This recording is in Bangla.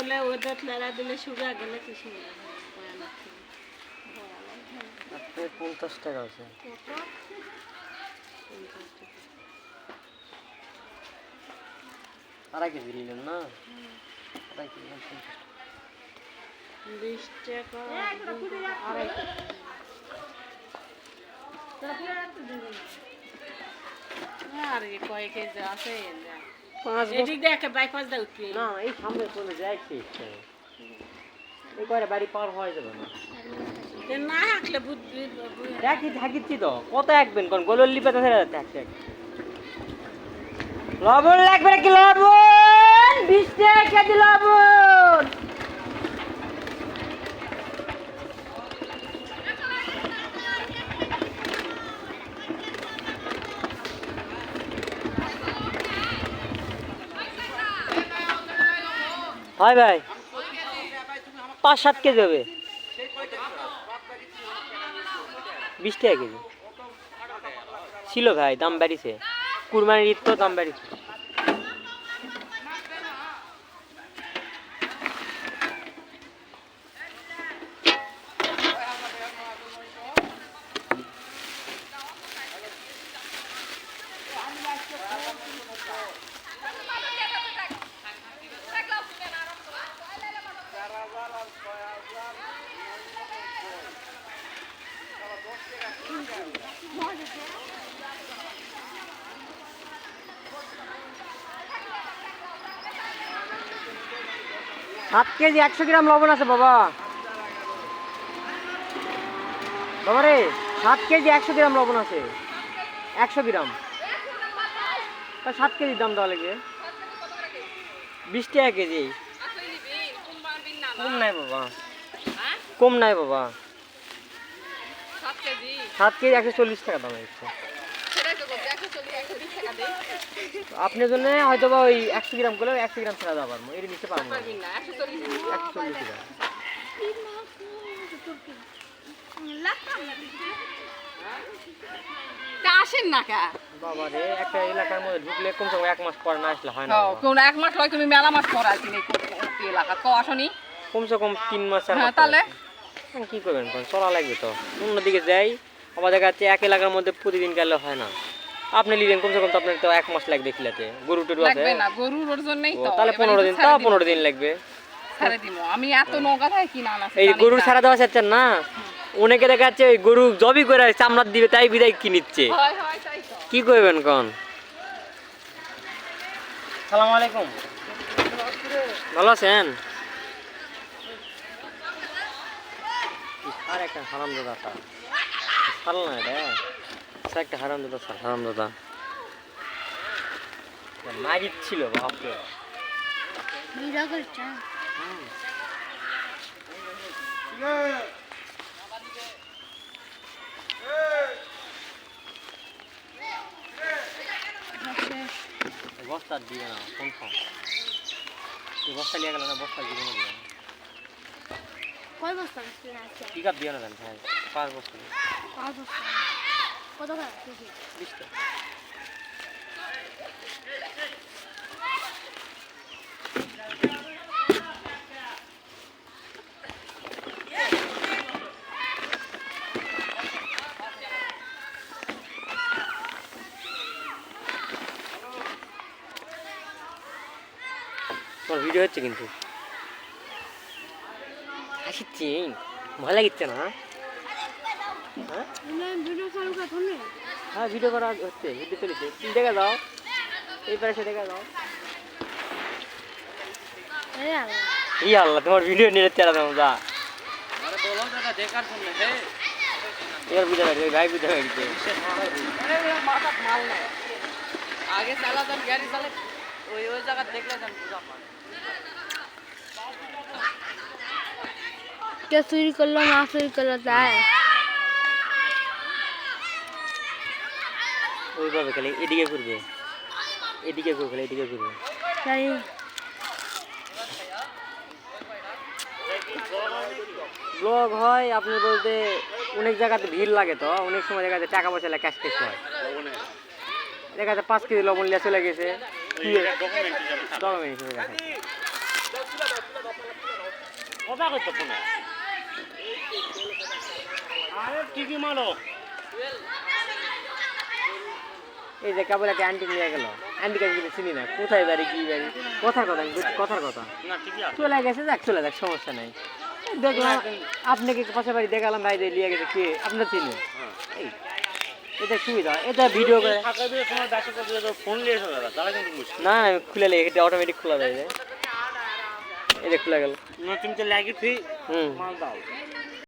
হলে ওদের লেরা দিলে শুকা গেলে কি আপনি পঞ্চাশ টাকা আছে। আড়াই কেজি নিলেন না? আড়াই কেজি পঞ্চাশ বিশ টাকা আড়াই আর কি কয় কেজি আছে? পাঁচ এদিক দিয়ে একটা বাইপাস দা উঠবি না এই সামনে চলে যায় ঠিক এই করে বাড়ি পার হয়ে যাবে না এ না হাঁকলে বুদ্ধি দেখি থাকিচ্ছি তো কত একবেন কোন গোলর লিপে লবণ লাগবে নাকি লবণ? বিশ টাকা কেজি লবণ। হয় ভাই। পাঁচ সাত কেজি হবে। বিশ টাকা কেজি। ছিল ভাই, দাম বাড়িছে। কুরবানির ঈদ তো দাম বাড়িছে। সাত কেজি একশো গ্রাম লবণ আছে বাবা। বাবা রে সাত কেজি একশো গ্রাম লবণ আছে। একশো গ্রাম। তা সাত কেজির দাম দেওয়া লাগবে। বিশ টাকা কেজি। কম নাই বাবা। কম নাই বাবা। সাত কেজি। একশো চল্লিশ টাকা দাম হচ্ছে আপনার জন্য হয়তো বা ওই একশো গ্রাম করলে একশো গ্রাম ছাড়া দেওয়া পারব। এর নিচে পারব না একশো চল্লিশ গ্রাম আসেন না কা? বাবা রে একটা এলাকার মধ্যে ঢুকলে কম এক মাস পর না আসলে হয় না কোন এক মাস হয় তুমি মেলা মাস পর আসি এই এলাকা। কো আসনি? কমসে কম তিন মাস হ্যাঁ, তাহলে? কি করবেন চলা লাগবে তো। অন্যদিকে যাই আবার দেখা যাচ্ছে এক এলাকার মধ্যে প্রতিদিন গেলে হয় না। আপনি নিলেন কমসে কম তো আপনার তো এক মাস লাগবে খিলাতে। গরু টরু আছে? লাগবে না গরুর ওর জন্যই তো। তাহলে এবার পনেরো একটু দিন ছেড়ে তাও দিবো। পনেরো দিন লাগবে। ছেড়ে দিব। আমি এত নৌকা থাকে আনা এই গরুর ছাড়া দেওয়া চাচ্ছেন না? অনেকে দেখা যাচ্ছে ওই গরু জবই করে চামড়া দিবে তাই বিদায় কি নিচ্ছে? তাই তো। কি করবেন কোন? সালাম আলাইকুম। ভালো আছেন? আর একটা হারাম দাদা না এটা। একটা হারাম দাদা স্যার। হারাম দাদা। মারিত ছিল বাপরে। হুম। বস্তা দিয়ে না কনফার্ম এই বস্তা লিয়ে গেল না বস্তা দিয়ে না। কয় বস্তা পিক আপ দিয়ে না ভাই। পাঁচ বস্তা। পাঁচ বস্তা। কত করে কেজি বিশটা তোমার ভিডিও হচ্ছে কিন্তু হাসিচ্ছি ভয় লাগিচ্ছে না হ্যাঁ ভিডিও চালু করে থামলে হ্যাঁ ভিডিও করা হচ্ছে ভিডিও চলেছে। দেখে দাও। দেখে দাও। আল্লাহ, তোমার ভিডিও নিয়ে তেরা পান কে চুরি করল, না চুরি করল, তাই? ওইভাবে খেলে এদিকে ঘুরবে। এদিকে ঘুরবে এদিকে ঘুরবে। তাই। ব্লগ হয় আপনি বলতে অনেক জায়গাতে ভিড় লাগে তো অনেক সময় দেখা যায় টাকা পয়সা লাগে ক্যাশ ক্যাশ হয়। দেখা যায় পাঁচ কেজি লবণ লিয়া চলে গেছে। ডকুমেন্ট হিসেবে দেখা যায়। কথা করতে ফোনে? আরে ঠিকই মারো। এই যে কেবল একটা আন্টি নিয়ে গেল। আন্টিকে আমি কিন্তু চিনি না। কোথায় বাড়ি কি বাড়ি? কথার কথা কথার কথা। চলে গেছে যাক চলে যাক সমস্যা নাই। দেখলাম আপনাকে পাশে বাড়ি দেখালাম ভাই যে লিয়ে গেছে কে? আপনার চিনি? হ্যাঁ। এই এটা সুবিধা। এটা ভিডিও করে দিয়ে না না খুলে লেগে এটা অটোমেটিক খোলা যায় এই যে। খুলে গেল। না তুমি তো লাগি ফ্রি। হুম। মাল দাও।